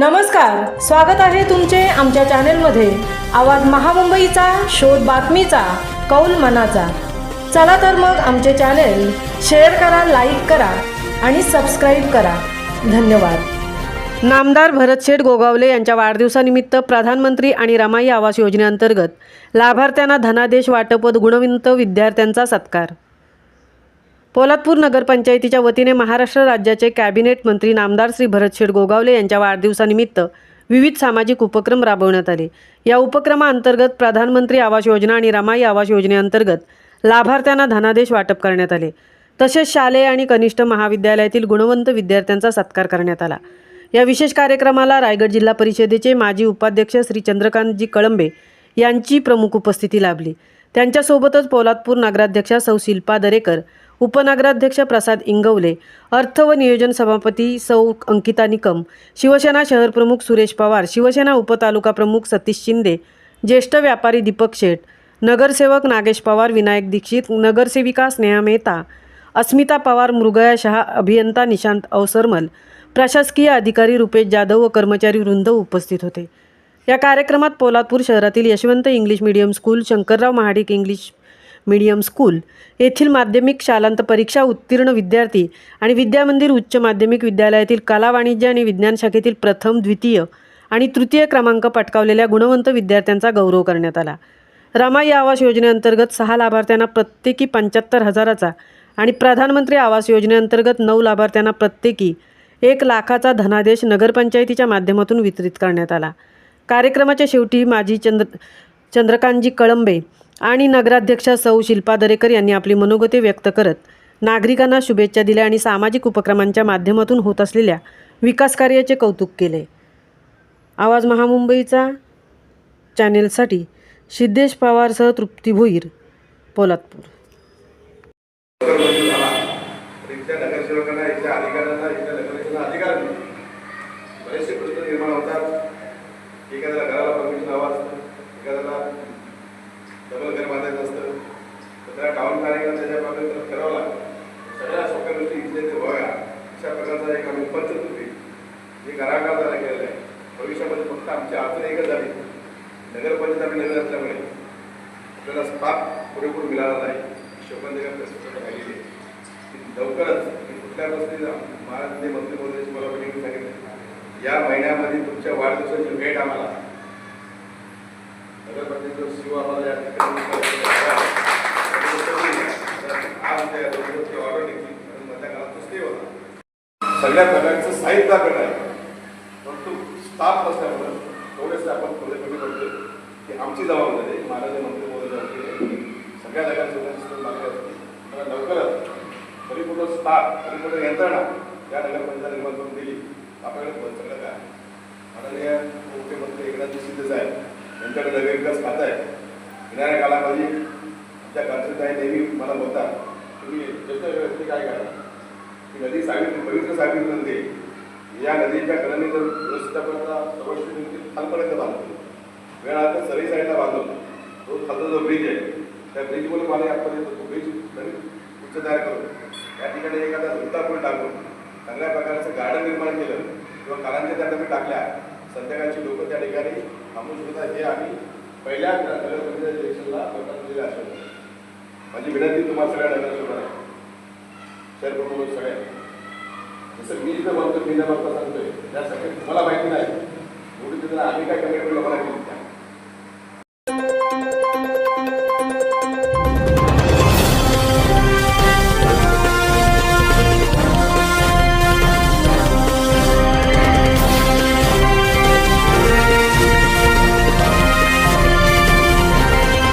नमस्कार स्वागत आहे तुमचे आमच्या चॅनेलमध्ये. आवाज महामुंबईचा शोध बातमीचा कौल मनाचा. चला तर मग आमचे चॅनेल शेअर करा लाईक करा आणि सबस्क्राईब करा. धन्यवाद. नामदार भरतशेठ गोगावले यांच्या वाढदिवसानिमित्त प्रधानमंत्री आणि रमाई आवास योजनेअंतर्गत लाभार्थ्यांना धनादेश वाटप व गुणवंत विद्यार्थ्यांचा सत्कार. पोलादपूर नगरपंचायतीच्या वतीने महाराष्ट्र राज्याचे कॅबिनेट मंत्री नामदार श्री भरतशेठ गोगावले यांच्या वाढदिवसानिमित्त विविध सामाजिक उपक्रम राबवण्यात आले. या उपक्रमाअंतर्गत प्रधानमंत्री आवास योजना आणि रमाई आवास योजनेअंतर्गत लाभार्थ्यांना धनादेश वाटप करण्यात आले. तसेच शालेय आणि कनिष्ठ महाविद्यालयातील गुणवंत विद्यार्थ्यांचा सत्कार करण्यात आला. या विशेष कार्यक्रमाला रायगड जिल्हा परिषदेचे माजी उपाध्यक्ष श्री चंद्रकांतजी कळंबे यांची प्रमुख उपस्थिती लाभली. त्यांच्यासोबतच पोलादपूर नगराध्यक्षा सौ शिल्पा दरेकर उपनगराध्यक्ष प्रसाद इंगवले अर्थ व नियोजन सभापती सौ अंकिता निकम शिवसेना शहर प्रमुख सुरेश पवार शिवसेना उपतालुका प्रमुख सतीश शिंदे ज्येष्ठ व्यापारी दीपक शेठ नगरसेवक नागेश पवार विनायक दीक्षित नगरसेविका स्नेहा मेहता अस्मिता पवार मृगया शहा अभियंता निशांत अवसरमल प्रशासकीय अधिकारी रुपेश जाधव व कर्मचारी वृंद उपस्थित होते. या कार्यक्रमात पोलादपूर शहरातील Yashwant English medium school Shankarrao Mahadik English medium school. येथील माध्यमिक शालांत परीक्षा उत्तीर्ण विद्यार्थी आणि विद्यामंदिर उच्च माध्यमिक विद्यालयातील कला वाणिज्य आणि विज्ञान शाखेतील प्रथम द्वितीय आणि तृतीय क्रमांक पटकावलेल्या गुणवंत विद्यार्थ्यांचा गौरव करण्यात आला. रमाई आवास योजनेअंतर्गत सहा लाभार्थ्यांना प्रत्येकी पंच्याहत्तर हजाराचा आणि प्रधानमंत्री आवास योजनेअंतर्गत नऊ लाभार्थ्यांना प्रत्येकी एक लाखाचा धनादेश नगरपंचायतीच्या माध्यमातून वितरित करण्यात आला. कार्यक्रमाच्या शेवटी माजी चंद्र चंद्रकांतजी कळंबे आणि नगराध्यक्षा सौ. शिल्पा दरेकर यांनी आपली मनोगते व्यक्त करत नागरिकांना शुभेच्छा दिल्या आणि सामाजिक उपक्रमांच्या माध्यमातून होत असलेल्या विकास कार्याचे कौतुक केले. आवाज महामुंबईचा चॅनेलसाठी सिद्धेश पवारसह तृप्ती भोईर पोलादपूर. एखाद्याला पंचकृती जे घराघर झाला गेलेलं आहे. भविष्यामध्ये फक्त आमची अडचण एकच झाली. नगरपंचायत आम्ही नगर असल्यामुळे आपल्याला स्टाफ पुरेपूर मिळाला नाही. शोभनदेगा राहिलेली लवकरच मी कुठल्या गोष्टी महाराज मंत्री महोदयाची मला बैठकीत सांगितलं. या महिन्यामध्ये तुमच्या वाढदिवसाची भेट आम्हाला. नगरपंचायत शिव आम्हाला या ठिकाणी आज त्या ऑर्डर घेतली. आणि मधल्या काळात तो होता. सगळ्या प्रकारचं साहित्य आपल्याकडे आहे परंतु स्टाफ नसल्यामुळं थोडेसे आपण थोडे कमी करतो की आमची जबाबदारी आहे. महाराज मंत्री महोदय असतील, सगळ्या नगरसेवकांची मला लवकरच परिपूर्ण स्टाफ परिपूर्ण यंत्रणा या नगरपंचायत निर्माण करून दिली आपल्याकडे सगळं काय माननीय मुख्यमंत्री एकनाथ शिंदे साहेब यांच्याकडे नगरविकास खातं आहे येणाऱ्या कालामध्ये आमच्या कांचनताई नेहमी मला बोलतात तुम्ही ज्येष्ठ व्यक्ती काय करा ही नदी सावित्री पवित्र सावित्री नदी या नदीच्या कडेने जर व्यवस्थापनाचा सवष्टी खालपर्यंत बांधतो. वेळ आता सरई साईडला बांधतो तो खालचा जो ब्रिज आहे त्या ब्रिजवर पाणी आतपर्यंत तो ब्रिज नवीन उच्च तयार करतो या ठिकाणी एखादा झुलता पूल टाकून चांगल्या प्रकारचं गार्डन निर्माण केलं किंवा कारंजा त्या डबे टाकल्या संध्याकाळची लोक त्या ठिकाणी थांबू शकतात. हे आम्ही पहिल्या नगरपंचायत इलेक्शनला लोकांना दिले आश्वासन माझी विनंती तुम्हाला सगळ्या नगरसेवकांना आहे. शहर सगळ्या जसं मी इथं बघतो मी न बघता सांगतोय त्यासाठी मला माहिती नाही एवढी तिथं आम्ही काय कमिटमेंट लोकांना केली